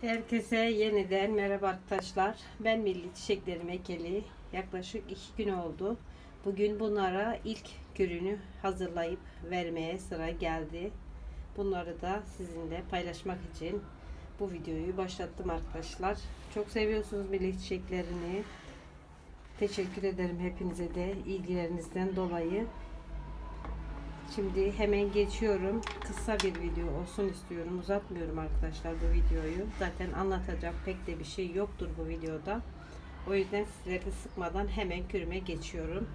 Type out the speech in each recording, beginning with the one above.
Herkese yeniden merhaba arkadaşlar. Ben Milli Çiçeklerim Ekeli. Yaklaşık iki gün oldu. Bugün bunlara ilk kürünü hazırlayıp vermeye sıra geldi. Bunları da sizinle paylaşmak için bu videoyu başlattım arkadaşlar. Çok seviyorsunuz milli çiçeklerini. Teşekkür ederim hepinize de ilgilerinizden dolayı. Şimdi hemen geçiyorum. Kısa bir video olsun istiyorum. Uzatmıyorum arkadaşlar bu videoyu. Zaten anlatacak pek de bir şey yoktur bu videoda. O yüzden sizleri sıkmadan hemen kürüme geçiyorum.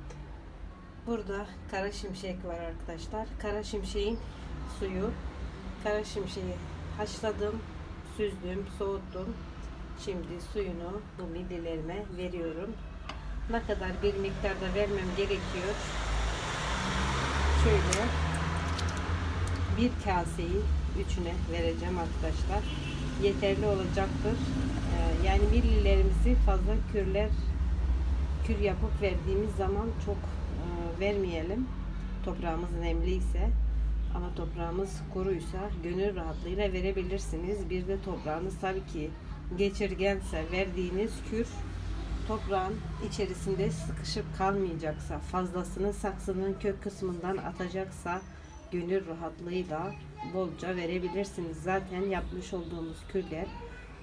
Burada kara şimşek var arkadaşlar. Kara şimşeğin suyu. Kara şimşeği haşladım, süzdüm, soğuttum. Şimdi suyunu bu midyelerime veriyorum. Ne kadar bir miktarda vermem gerekiyor şöyle bir kaseyi üçüne vereceğim arkadaşlar. Yeterli olacaktır. Ee, yani millilerimizi fazla kürler kür yapıp verdiğimiz zaman çok e, vermeyelim. Toprağımız nemliyse ama toprağımız kuruysa gönül rahatlığıyla verebilirsiniz. Bir de toprağınız tabii ki geçirgense verdiğiniz kür toprağın içerisinde sıkışıp kalmayacaksa, fazlasını saksının kök kısmından atacaksa gönül rahatlığıyla bolca verebilirsiniz. Zaten yapmış olduğumuz kürler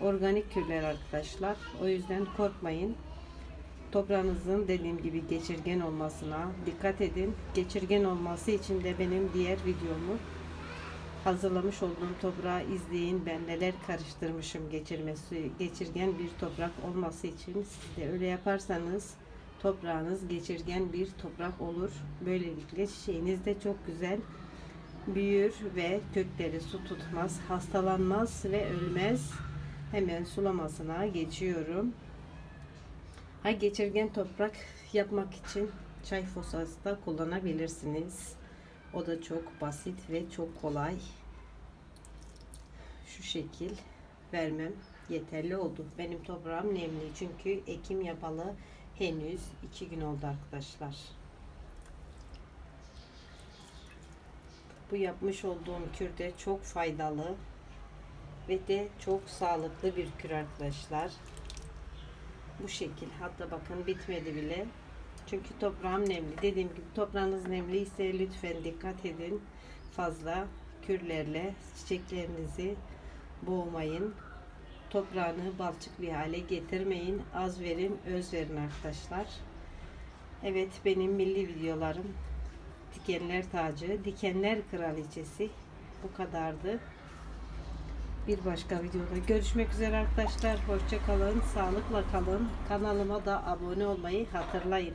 organik kürler arkadaşlar. O yüzden korkmayın. Toprağınızın dediğim gibi geçirgen olmasına dikkat edin. Geçirgen olması için de benim diğer videomu hazırlamış olduğum toprağı izleyin. Ben neler karıştırmışım geçirmesi, geçirgen bir toprak olması için. Siz de öyle yaparsanız toprağınız geçirgen bir toprak olur. Böylelikle çiçeğiniz de çok güzel büyür ve kökleri su tutmaz, hastalanmaz ve ölmez. Hemen sulamasına geçiyorum. Ha geçirgen toprak yapmak için çay fosası da kullanabilirsiniz. O da çok basit ve çok kolay. Şu şekil vermem yeterli oldu. Benim toprağım nemli çünkü ekim yapalı henüz iki gün oldu arkadaşlar. Bu yapmış olduğum kürde çok faydalı ve de çok sağlıklı bir kür arkadaşlar. Bu şekil. Hatta bakın bitmedi bile. Çünkü toprağım nemli. Dediğim gibi toprağınız nemli ise lütfen dikkat edin. Fazla kürlerle çiçeklerinizi boğmayın. Toprağını balçık bir hale getirmeyin. Az verin, öz verin arkadaşlar. Evet benim milli videolarım Dikenler Tacı, Dikenler Kraliçesi bu kadardı. Bir başka videoda görüşmek üzere arkadaşlar. Hoşça kalın, sağlıkla kalın. Kanalıma da abone olmayı hatırlayın.